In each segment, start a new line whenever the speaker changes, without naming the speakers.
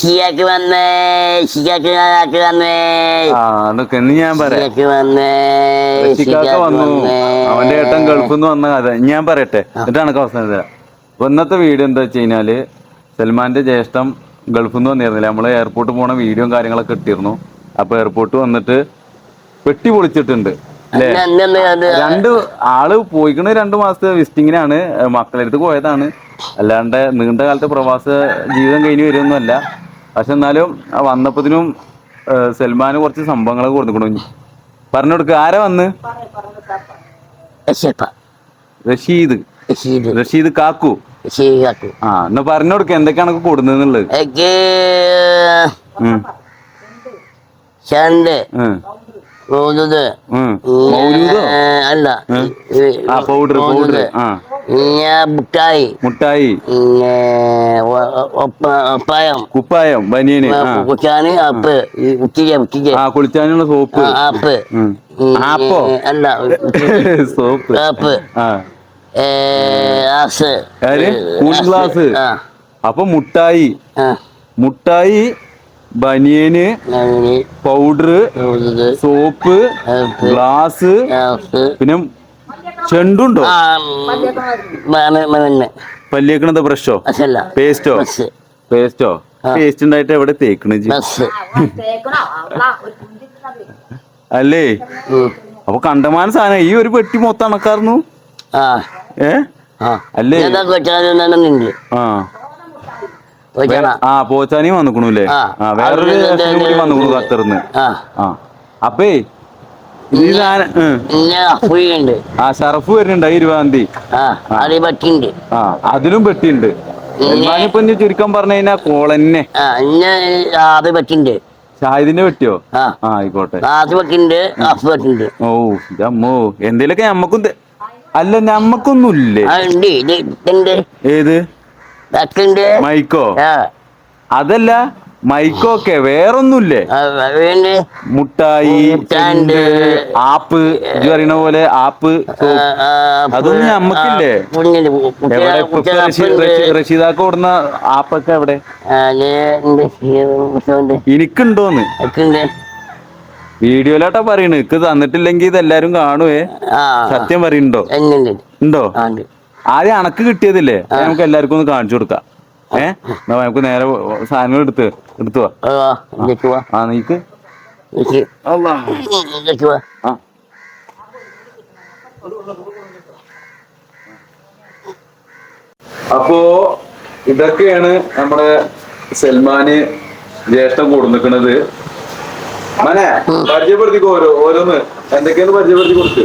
ശിയാക്ക് വന്നേ ശിയാക്ക് നാക്ക് വന്നേ.
അതൊക്കെ ഞാൻ പറയാം.
വന്നേ
അവന്റെ ഏട്ടൻ ഗൾഫിൽ വന്ന കഥ. ഞാൻ പറയട്ടെ? എന്നിട്ട് കണക്ക് അവസാനം തരാം അപ്പൊ ഇന്നത്തെ വീഡിയോ എന്താ വെച്ച് കഴിഞ്ഞാൽ സൽമാന്റെ ജ്യേഷ്ഠം ഗൾഫിൽ നിന്ന് വന്നിരുന്നില്ല. നമ്മൾ എയർപോർട്ട് പോണ വീഡിയോയും കാര്യങ്ങളൊക്കെ ഇട്ടിരുന്നു. അപ്പൊ എയർപോർട്ട് വന്നിട്ട് പെട്ടി പൊളിച്ചിട്ടുണ്ട്. രണ്ട് ആൾ പോയിക്കണ രണ്ട് മാസത്തെ വിസിറ്റിങ്ങിനാണ്. മക്കളെടുത്ത് പോയതാണ്. അല്ലാണ്ട് നീണ്ട കാലത്തെ പ്രവാസ ജീവിതം കഴിഞ്ഞ് വരുമൊന്നുമല്ല പക്ഷെ എന്നാലും ആ വന്നപ്പത്തിനും സൽമാന് കുറച്ച് സംഭവങ്ങളൊക്കെ കൊടുക്കണു പറഞ്ഞു കൊടുക്ക. ആരാ വന്ന്? റഷീദ് റഷീദ്. കാക്കു. ആ എന്നാ പറഞ്ഞു കൊടുക്ക. എന്തൊക്കെയാണ് ഉം.
ചണ്ട് അല്ല.
ആ പൗഡർ പൗഡർ. ആ.
മുട്ടായി.
മുട്ടായി.
ഒപ്പായം.
കുപ്പായം ബനിയന് ആ
കുച്ചാന് ആപ്പ് ഉച്ചിക ഉച്ചിക
ആ കുളിച്ചാനുള്ള സോപ്പ്.
ആപ്പ്.
ആപ്പോ?
അല്ല
സോപ്പ്.
ആപ്പ്.
ഗ്ലാസ്. അപ്പൊ മുട്ടായി. മുട്ടായി ബനിയന് പൗഡർ സോപ്പ് ഗ്ലാസ്. പിന്നെ ചെണ്ടുണ്ടോ? പല്ലിയേക്കണത് ബ്രഷോ? പേസ്റ്റോ? പേസ്റ്റോ? പേസ്റ്റ് ഉണ്ടായിട്ട് എവിടെ തേക്കണ അല്ലേ. അപ്പൊ കണ്ടമാന സാധനം. ഈ ഒരു പെട്ടി മൊത്തം അണക്കാർന്നു.
ആ.
ഏ?
ആ.
അല്ലേ? ആ. പോച്ചാനിയും വന്നിക്കണു
അല്ലേ
ആ. വേറൊരു വന്നിക്കണു കത്തറിന്ന്
ആ.
അപ്പേ ഈ സാധനം ആ ഷറഫ് വരുന്നുണ്ട് ഇരുപതാം തീയതി.
ആ
അതിലും പെട്ടിണ്ട് ഇപ്പൊ ചുരുക്കം പറഞ്ഞു കഴിഞ്ഞാ കോളന്നെ
അത് പറ്റിണ്ട്
ഷാഹിദിന്റെ പെട്ടിയോ
ആ.
ആയിക്കോട്ടെ. ഓ ഇതമ്മോ എന്തേലൊക്കെ നമ്മക്കും അല്ല
ഉണ്ട്
ഏത്? മൈക്കോ? അതല്ല മൈക്കോ ഒക്കെ വേറൊന്നുമില്ലേ മുട്ടായി. ആപ്പ് ഇത് പറയുന്ന പോലെ ആപ്പ്. അതൊന്നും
ഓടുന്ന
എവിടെ. റഷീദാക്ക് കൊടുന്ന ആപ്പൊക്കെ എവിടെ. എനിക്കുണ്ടോന്ന്? വീഡിയോയിലോട്ടാ പറയണ്. ഇക്ക് തന്നിട്ടില്ലെങ്കിൽ ഇതെല്ലാരും കാണുവേ. സത്യം പറയുന്നുണ്ടോ ഉണ്ട് ആദ്യം അണക്ക് കിട്ടിയതില്ലേ? നമുക്ക് എല്ലാവർക്കും ഒന്ന് കാണിച്ചു കൊടുക്കാം. ഏ? എന്നാ നമുക്ക് നേരെ സാധനങ്ങൾ എടുത്ത് എടുത്തു
ആ,
നീക്ക്. ആ. അപ്പോ ഇതൊക്കെയാണ് നമ്മുടെ സൽമാന് ജ്യേഷ്ഠം കൊടുന്നിക്കണത്. മനെ പരിചയപ്പെടുത്തിക്കോ ഓരോ ഓരോന്ന്. എന്തൊക്കെയാണ് പരിചയപ്പെടുത്തി കൊടുത്ത്?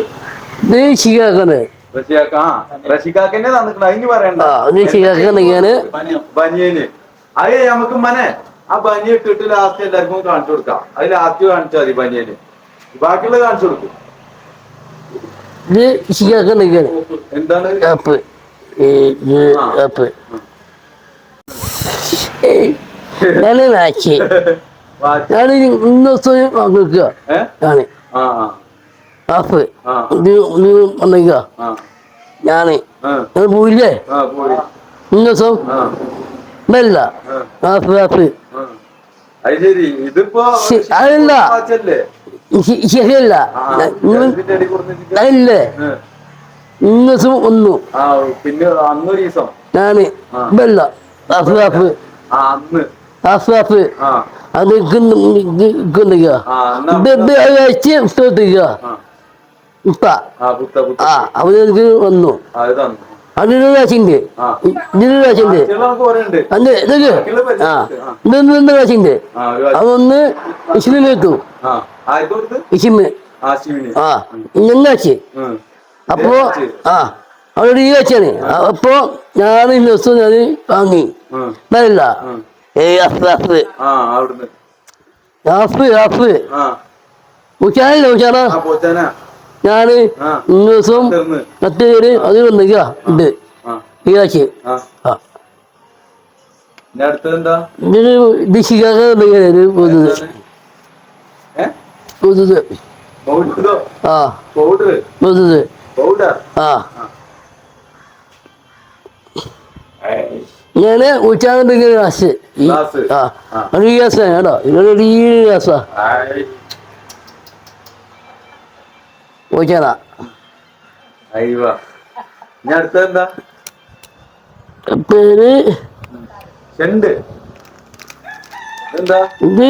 റഷിയാക്ക ആ റഷിക്കാക്കന്നെ തന്നിക്കണ അതിന് പറയണ്ട.
ആ ഇത് ശരിയാക്കണെങ്കിലാണ്
ബനിയ- ബനിയന്. അത് നമുക്ക് മനെ ആ ബനി ഇട്ടിട്ട് ലാസ്റ്റ് എല്ലാവർക്കും കാണിച്ചു കൊടുക്കാം. അത് ലാസ്റ്റ് കാണിച്ചാൽ മതി ബനിയന്. ബാക്കിയുള്ളത് കാണിച്ചു കൊടുക്കും. എന്താണ്? ഞാൻ.
ഞാൻ ഇന്ന് ദിവസം വാങ്ങിക്കുക
ഏ? ആ ആ.
ആപ്പ്. നീ
നീ
ഞാൻ. പോയില്ലേ? അതല്ല. ശരിയല്ല. അതല്ലേ ഒന്നു
പിന്നെ
ഞാൻ
ആ.
മെല്ല ആപ്പ് ആപ്പ്.
ആ അന്ന്.
App app.
ആ.
അത് അയച്ച് ഇപ്പ
ആ
അവർ വന്നു. അതിന് കാശുണ്ട് ഇതിന് കാശുണ്ട് അന്ന് ഇതൊക്കെ. ആ ഇതൊന്ന് രണ്ട് കാശുണ്ട്. അതൊന്ന് ഇഷിമിന് കിട്ടും
ആ ഇന്നാച്ചി
അപ്പോ ആ അവിടെ ഈ വെച്ചാണ് അപ്പോ ഞാൻ ഈ ദിവസം ഞാൻ വാങ്ങി. നല്ല
ഉം.
ഏ അഫ് അഫ് ഉച്ചാനല്ല ഉച്ചാന ഞാൻ
ആ.
ഇന്ന ദിവസം
തീർന്ന്.
പത്ത് പേര് അത് വന്നിക്ക ഉണ്ട്.
ആ.
ഈ കാശ്
ആ.
ആ. ആ. ഞാൻ ഉച്ചാകുന്ന
ക്ലാസ്
ആ. ഒരു ഗ്യാസാണ് കേട്ടോ. ഇതൊരു ഗ്യാസാ
എന്താ?
പേര്?
ചെണ്ട്.
ഇത്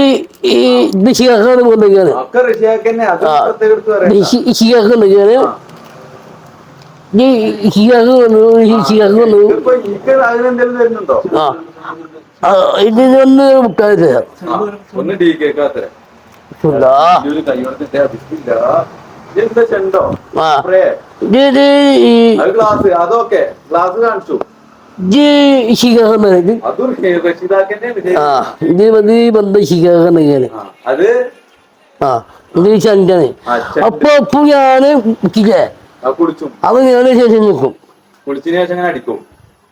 ഇത് ശിഖാക്കാണ് ആ. ശിഖാക്ക ഈ ശിഖാക്ക കൊണ്ടു ശിഖാക്ക കൊണ്ടു ഇതിനൊന്ന്
അതൊക്കെ. ഗ്ലാസ് കാണിച്ചു.
ആ ഇത് മതി ബന്ധ ആ ഇത്. അപ്പൊ അപ്പൊ ഞാൻ
ആ
അത് ഞാൻ ശേഷം നിൽക്കും
കുടിച്ചതിന് ശേഷം അടിക്കും.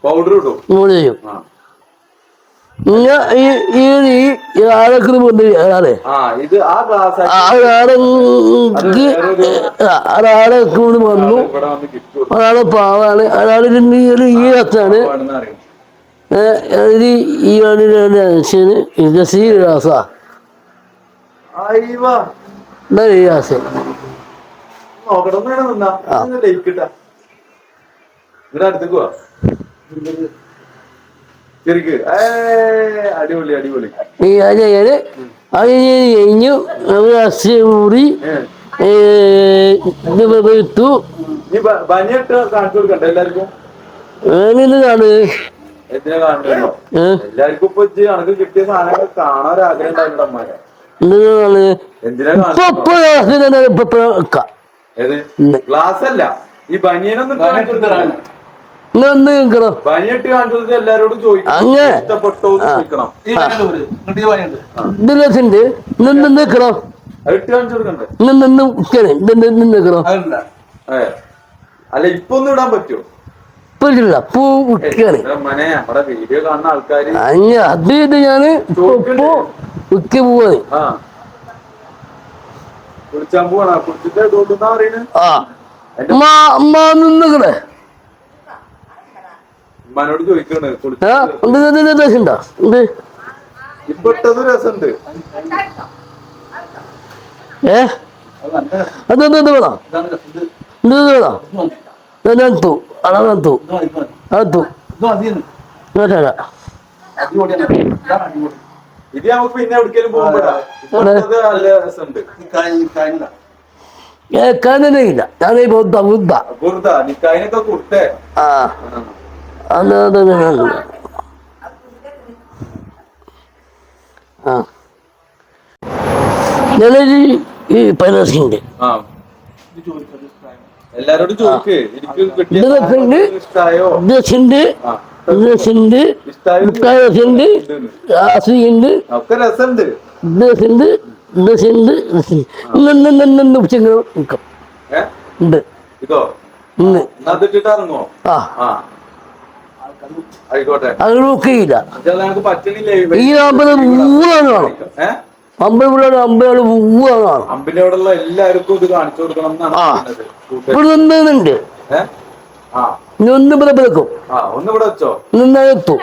പൗഡർ ഇടും.
ചെയ്യും. ഈ കൊണ്ട് ഒരാളെ കൊണ്ട് വന്നു. ഒരാളെ പാവാണ് ഒരാളിന്റെ ഈ ഒരു ഈ കത്താണ്
ആണെന്ന് അറിയും.
ഇത് ഈ മനുഷ്യന് ഇത് സീ രാസ രാസ
നോക്കട്ടെ അടുത്തേക്ക് പോവാ ശരിക്ക് അടിപൊളി അടിപൊളി.
ഈ അത് ഞാൻ അത് കഴിഞ്ഞു കൂടി
ബനിയിട്ട് കാണിച്ചു കൊടുക്കണ്ട എല്ലാവർക്കും? എല്ലാവർക്കും ഇപ്പൊ കിട്ടിയ സാധനങ്ങൾ കാണാൻ ഒരു ആഗ്രഹം ഉണ്ടായിരുന്നു അമ്മാരെ എന്തിനാ. ഗ്ലാസ് അല്ല ഈ ബനിയനൊന്നും കാണിച്ചു.
ഒന്ന് നിൽക്കണം അങ്ങ്.
ഇഷ്ടപ്പെട്ടോ എന്ന് ചോദിക്കണം.
ഇത് രസമുണ്ട് നിന്ന് നിൽക്കണം നിന്ന് നിന്ന് നിൽക്കണേ നിന്ന് നിന്ന്
അല്ല ഇപ്പൊ ഒന്നും ഇടാൻ പറ്റുമോ?
ഇപ്പൊ ഇല്ല പൂ വിൽക്കണേ അഞ്ഞ അത് ഇത് ഞാൻ ഇപ്പൊ വിൽക്കി പോവാണ്.
ആ. കുളിച്ചാൻ ചോദിക്കണ്
രസമുണ്ടോ
രസമുണ്ട്.
ഏ? അത് വേണം. ഇത്
നമുക്ക് പിന്നെ എവിടേക്കെങ്കിലും പോകുമ്പോഴാണ് ഇപ്പൊ ഇട്ടത് നല്ല രസമുണ്ട്.
കേൾക്കാൻ തന്നെ ഇല്ല. ഞാനീ ബുദ്ധ ബുദ്ധ.
ബുദ്ധ നിക്കായിനൊക്കെ കൊടുത്തേ.
ആ. അത് അത് അത് ആ. ഞാനൊരു ഈ പൈലസിന്റെ
ആ. എല്ലാരോടും ചോദിക്ക്. ഒക്കെ രസമുണ്ട്.
നിന്ന് ഉച്ചങ്ങൾ നിൽക്കും. ഉണ്ട്.
ഇതോ?
ഇന്ന്.
ഇറങ്ങോ
ആ. അത്
പറ്റണില്ലേ?
ഈ അമ്പലം പൂവാണ് കാണും അമ്പലം അമ്പലം പൂവാണ് കാണും
അമ്പിന്റെ അവിടെ എല്ലാവർക്കും ഇത് കാണിച്ചു കൊടുക്കണം.
ഇവിടെ നിന്നുണ്ട് നിന്ന് ഇവിടെ
ആ ഒന്ന് ഇവിടെ വെച്ചോ.
നിന്നെത്തും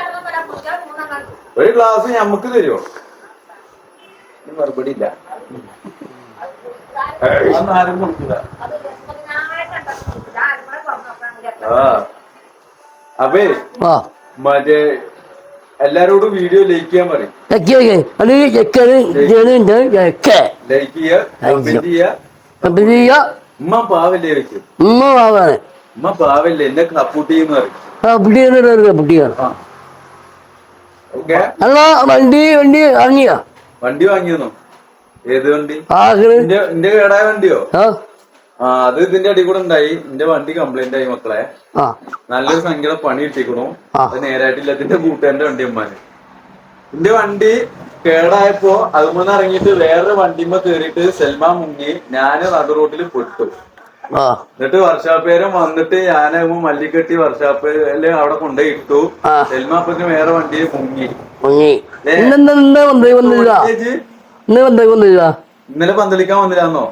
ഒരു ഗ്ലാസ് നമുക്ക് തരുമോ മറുപടി ഇല്ല. ആ. അപ്പേ മറ്റേ എല്ലാരോടും വീഡിയോ ലൈക്ക് ചെയ്യാൻ പറയും. ലൈക്ക് ചെയ്യുക ഉമ്മ പാവല്ലേ വെക്കും
ഉമ്മ പാവാണ്.
ഉമ്മ പാവല്ലേ എന്നെ സപ്പോർട്ട് ചെയ്യുന്ന പറയും.
അല്ല വണ്ടി വണ്ടി വാങ്ങിയോ?
വണ്ടി വാങ്ങിയെന്നോ ഏത് വണ്ടി? എന്റെ കേടായ വണ്ടിയോ? അത് ഇതിന്റെ അടി കൂടെ ഉണ്ടായി. എന്റെ വണ്ടി കംപ്ലൈന്റ് ആയി മക്കളെ. നല്ലൊരു സംഖ്യ പണി കിട്ടിക്കണു നേരായിട്ടില്ല ഇതിന്റെ കൂട്ടുകാരന്റെ വണ്ടി അമ്മാന് എന്റെ വണ്ടി കേടായപ്പോ അതുമൂന്ന് ഇറങ്ങിയിട്ട് വേറൊരു വണ്ടിമ്മ കേറിയിട്ട് സെൽമ മുങ്ങി ഞാൻ നടു റോട്ടിൽ പെട്ടു. എന്നിട്ട് വർഷാപ്പേരം വന്നിട്ട് ഞാനാകുമ്പോ മല്ലിക്കെട്ടി വർഷാപ്പേര് അവിടെ കൊണ്ടുപോയി ഇട്ടു.
സെൽമ
അപ്പത്തിന് വേറെ വണ്ടി മുങ്ങി.
മുങ്ങി.
ഇന്നലെ പന്തളിക്കാൻ വന്നില്ലാന്നോ?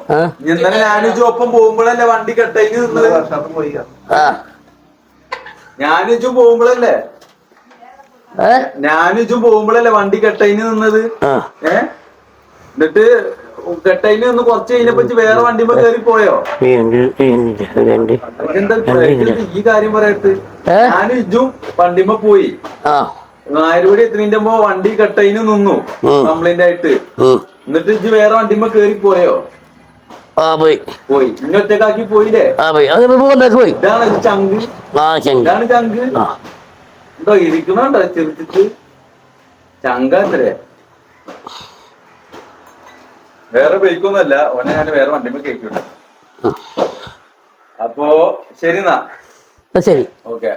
ഇന്നലെ ഞാനും ഒപ്പം പോകുമ്പോഴല്ലേ വണ്ടി കെട്ടയിന് നിന്നത്?
ഞാനിജു
ഞാനും പോകുമ്പോഴല്ലേ? ഞാനിജു പോകുമ്പോഴല്ലേ വണ്ടി കെട്ടയിന് നിന്നത്? ഏ? എന്നിട്ട് കെട്ടയിന് നിന്ന് കുറച്ച് കഴിഞ്ഞപ്പോ വേറെ വണ്ടിമ്മ കയറി പോയോ? എന്താ ഈ കാര്യം പറയത്ത് ഞാനിജും വണ്ടിമ്മ പോയി.
ആ.
നായരുപടി എത്തുന്നതിന്റെ മുമ്പ് വണ്ടി കെട്ടയിന് നിന്നു. കംപ്ലൈന്റ് ആയിട്ട്. എന്നിട്ട് ഇജ്ജ് വേറെ വണ്ടിമ്മ കയറി പോയോ?
ആ പോയി.
പോയി. ഇനി പോയില്ലേ?
ആ പോയി. അത് പോകുന്നേക്ക് പോയി.
ഇതാണ് ഇത് ചങ്ക്.
ആ ചങ്ക്.
ഇതാണ് ചങ്ക്.
ആ.
എന്തോ ഇരിക്കണുണ്ടോ ചെറുത്തിട്ട്? ചങ്കാത്രേ. വേറെ ബൈക്കൊന്നുമല്ല. ഓനെ ഞാൻ വേറെ വണ്ടിമ്മ കേൾക്കുന്നുണ്ട് അപ്പോ ശരി എന്നാ.
ശരി.
ഓക്കെ.